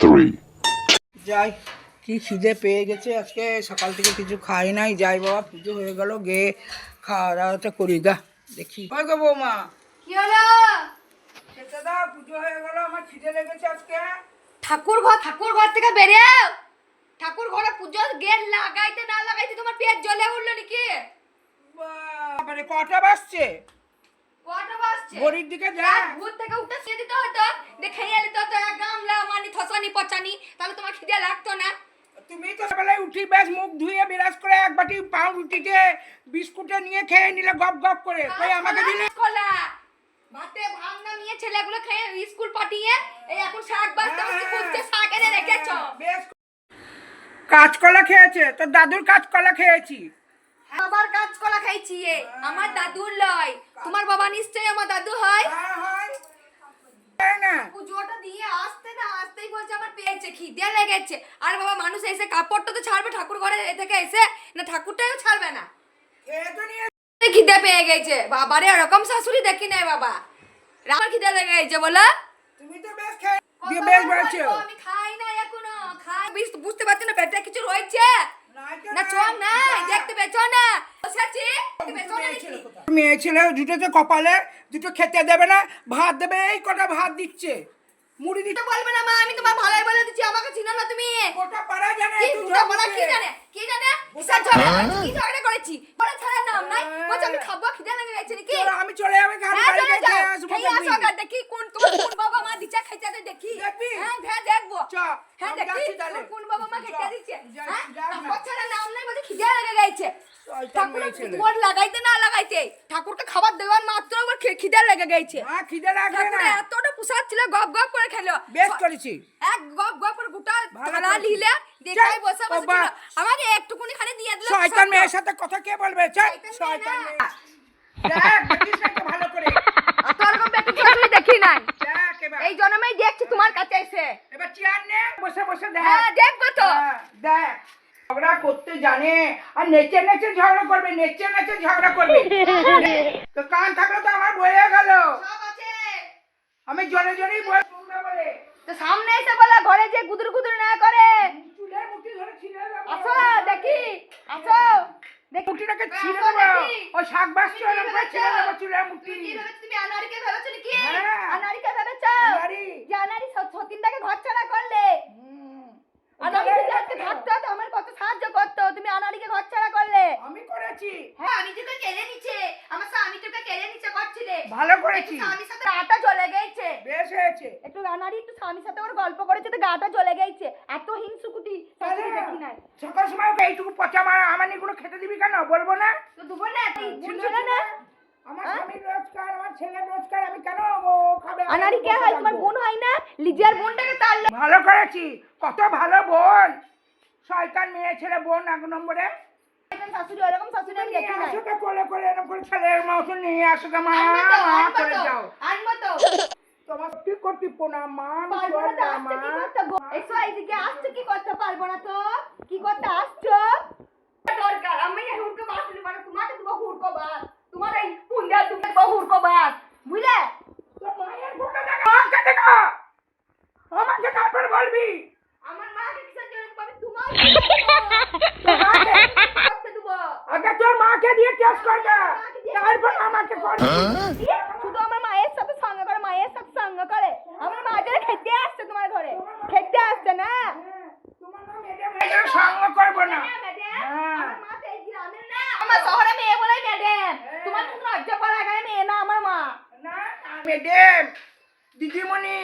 three, যাই কি খিদে পেয়ে গেছে আজকে? সকাল থেকে কিছু খাই নাই। যাই বাবা পুজো হয়ে গেল গে খাওয়া দাওয়াটা করি গা। দেখি। ওই গো বৌমা। কি হলো? খেতে দাও পুজো হয়ে গেল আমার খিদে লেগেছে আজকে। ঠাকুর ঘর ঠাকুর ঘর থেকে বেরিয়েও? ঠাকুর ঘরে পুজো গেট লাগাইতে না লাগাইতে তোমার পেট জ্বলে উঠল নাকি? মানে কটা বাজছে? দিকে যা। ভোর থেকে উঠে শুয়ে দিতে হতো। দেখে এলে তো গামলা মানি থসানি পচানি। তাহলে তোমার খিদে লাগতো না। তুমি তো সকালে উঠি বেশ মুখ ধুয়ে বিরাজ করে এক বাটি পাউরুটিতে বিস্কুটে নিয়ে খেয়ে নিলে গপ গপ করে। কই আমাকে দিলে? কলা ভাতে ভাত নামিয়ে ছেলেগুলো খেয়ে স্কুল পাঠিয়ে এই এখন শাক বাজতে খুঁজছে শাক এনে রেখেছো। বেশ। কাঁচকলা খেয়েছে। তোর দাদুর কাঁচকলা খেয়েছি। আবার কাঁচকলা খাইছি এ। আমার দাদুর লয়। তোমার বাবা নিশ্চয়ই আমার দাদু হয়। হ্যাঁ। তাই না। পুজোটা দিয়ে আসতে না আসতেই বলছে আমার পেয়েছে খিদে লেগেছে। আর বাবা মানুষ এসে কাপড়টা তো ছাড়বে ঠাকুর ঘরে থেকে এসে না ঠাকুরটাও ছাড়বে না। খেয়ে তো নিয়ে খিদে পেয়ে গেছে। বাবারে এরকম শাশুড়ি দেখি নাই বাবা। আমার খিদে লেগে গেছে বলো। তুমি তো বেশ খেয়ে বেশ আমি খাই না এখনও। খাই বুঝ- বুঝতে পারছি না পেটে কিছু রয়েছে? না পেছো না দেখতে পেছো না। মেয়ে ছেলে দুটোতে কপালে দুটো খেতে দেবে না ভাত দেবে এই কটা ভাত দিচ্ছে। মুড়ি দিচ্ছে। তো বলবে না মা আমি তোমার ভালোই বলে দিচ্ছি আমাকে চিনো না তুমি। গোটা পাড়া জানে তুই বুড়া কি জানে কি জানে? কিসের ঝগড়া কি ঝগড়া করেছি? বলে ছাড়া নাম নাই। বলছে আমি খাব খিদে লেগে গেছে নাকি? আমি চলে যাবে গাড়ি বাড়ি চলে খেয়ে আসব খেয়ে আসো গা, দেখি কোন তোমার কোন বাবা মা দিচ্ছে খাইতে দেখি। দেখবি? হ্যাঁ হ্যাঁ দেখব। চ, হ্যাঁ দেখি কোন বাবা মা খেতে দিচ্ছে? যা- হ্যাঁ? যাও না। খাবার ছাড়া নাম নাই বলছে খিদে লেগে গেছে। ঠাকুর মেয়ে ছেলে। তোমার লাগাইতে না লাগাইতে ঠাকুরকে খাবার দেওয়ার মাত্র ওর খিদে লেগে গেছে। মা খিদে লাগবে না। এতটা পুষার ছিল গপ গপ করে খেলো। বেশ করেছি। এক গপ গপ করে গোটা থালা করেছিস। দেখাই বসে বসে আমাকে একটুকুনি খালি দিয়ে দিলে শয়তান মেয়ের সাথে কথা কে বলবে? চল শয়তান মেয়ে শয়তান না। মেয়ে। দেখ দেখিস ভালো করে। অত রকম পেটে ছেলে দেখি নাই দেখ এবার এই জন্মেই দেখছি তোমার কাছে এসে এবার চেয়ার নে বসে বসে দেখ। হ্যাঁ দেখব তো হ্যাঁ, দেখ। ঝগড়া করতে জানে আর নেচে নেচে ঝগড়া করবে নেচে নেচে ঝগড়া করবে। তো কান থাকলে তো আমার বয়ে গেল। আমি জোরে জোরেই বয়ে বলে। তো সামনে এসে বলা ঘরে যে গুদুর গুদুর না করে। আসো দেখি আসো। দেখি ছিঁড়ে দেবো। ও শাক করে ভেবেছো? ছিঁড়ে দেবো চুলের মুঠি তুমি কি ভেবেছো? তুমি আনারিকে ভেবেছো নাকি? হ্যাঁ। আনারিকে ভেবেছো? আনারি। যে আনারি স- সতীনটাকে ঘর ছাড়া করলে হুম। আমার কত সাহায্য করতো। তুমি আনারিকে ঘর ছাড়া করলে। আমি করেছি। হ্যাঁ। আমি তোকে কেড়ে আমার স্বামী তোকে কেড়ে করছিলে। ভালো করেছি। স্বামীর সাথে গাটা চলে গেছে। বেশ হয়েছে। একটু আনারি একটু স্বামীর সাথে ওর গল্প করেছে তো গাটা চলে গেছে। এত হিংসুকুটি শাশুড়ি দেখি নাই। সকাল সময় ওকে এইটুকু পচা মারা আমার নিয়ে কোনো খেতে দিবি কেন? বলব না? তো দুবো না তুই ছিল না? আমার হ্যাঁ? স্বামীর রোজগার আমার ছেলের রোজগার আমি কেন খাবে? আনারি কে হয় তোমার বোন হয় না? লিজিয়ার বোনটাকে তাড়লে ভালো করেছি। কত ভালো বোন। শয়তান মেয়ে ছেলে বোন এক নম্বরে। শাশুড়ি ওরকম শাশুড়ি আমি দেখি কোলে করে এরকম করে ছেলের মতো নিয়ে আসো মা তো মা করে যাও। আনব তো। তোমার কি করতে প্রণাম মা? আমি পারব না আসতে কি মা। করতে? গো? এসো এইদিকে আসছো কি করতে? পারব না তো কি করতে আসছো দরকার আমি এই হুড়কো বাস দিলে মানে তোমাকে দেবো হুড়কো বাস তোমার এই পুঞ্জা তুমি দেবো হুড়কো বাস বুঝলে তোর মায়ের বুকে দেখা আমাকে দেখা আমাকে তারপর বলবি আমার মাকে কিসের জন্য দেবো? আমি তোমার মাকে? করতে দেবো আগে তোর মাকে দিয়ে টেস্ট করবে তারপর আমাকে করবি দিয়ে শুধু আমার মায়ের সাথে সঙ্গ করে সঙ্গ করে? আমার মা যেন খেতে আসছে তোমার ঘরে। খেতে আসছে না? সঙ্গ করব হ্যাঁ। হ্যাঁ। আমার শহরে মেয়ে ম্যাডাম তোমার লজ্জা মেয়ে না আমার মা। না ম্যাডাম দিদিমণি